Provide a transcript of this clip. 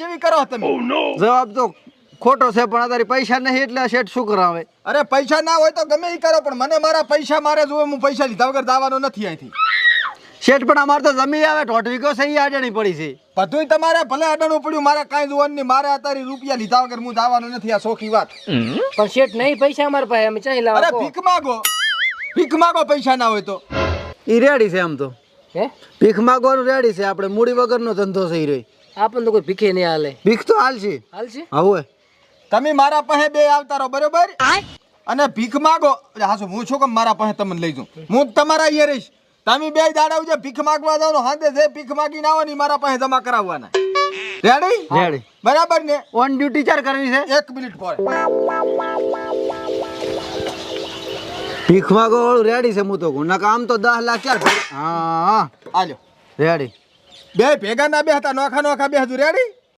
કેવી કરો તમે? જવાબ તો ખોટો છે પણ અત્યારે પૈસા નહીં એટલે શેઠ શું કરાવે? અરે પૈસા ના હોય તો ગમે એ કરો પણ મને મારા પૈસા મારે જોવે હું પૈસા લીધા વગર દાવાનો નથી અહીંથી. શેઠ પણ અમારે તો જમી આવે દોઢ વીઘો છે ઈ આડણી પડી છે. બધુંય તમારે ભલે અડણું પડ્યું મારે કાંઈ જોવાનું નહીં. મારે અત્યારે રૂપિયા લીધા વગર હું દાવાનો નથી આ સોખી વાત. પણ શેઠ નહીં પૈસા અમારા પાસે અમે ચાઈ અરે લાવો ભીખ માગો. ભીખ માગો પૈસા ના હોય તો. ઈ રેડી છે આમ તો. હે? ભીખ માગવાનું રેડી છે આપણે મૂડી વગરનો ધંધો છે ઈ રહ્યો. આપણને તો કોઈ ભીખે નહીં હાલે. ભીખ તો હાલ છે હાલશે હવે તમે મારા પાસે બે આવતા રહો બરોબર અને ભીખ માગો. એટલે હાસો હું છું કે મારા પાસે તમને લઈ જાઉં. હું તમારા અહીંયા રહીશ. તમે બે દાડા ઉજે ભીખ માગવા જાવ ને હાંદે જે ભીખ માગીને ના ને મારા પાસે જમા કરાવવાના. રેડી રેડી બરાબર ને? ઓન ડ્યુટી ચાર કરવી છે. એક મિનિટ પર ભીખ માગો રેડી છે હું તો કહું. કામ તો દસ લાખ ચાર હા હા. આલ્યો રેડી બે ભેગા ના બે હતા નોખા નોખા બે હતું રેડી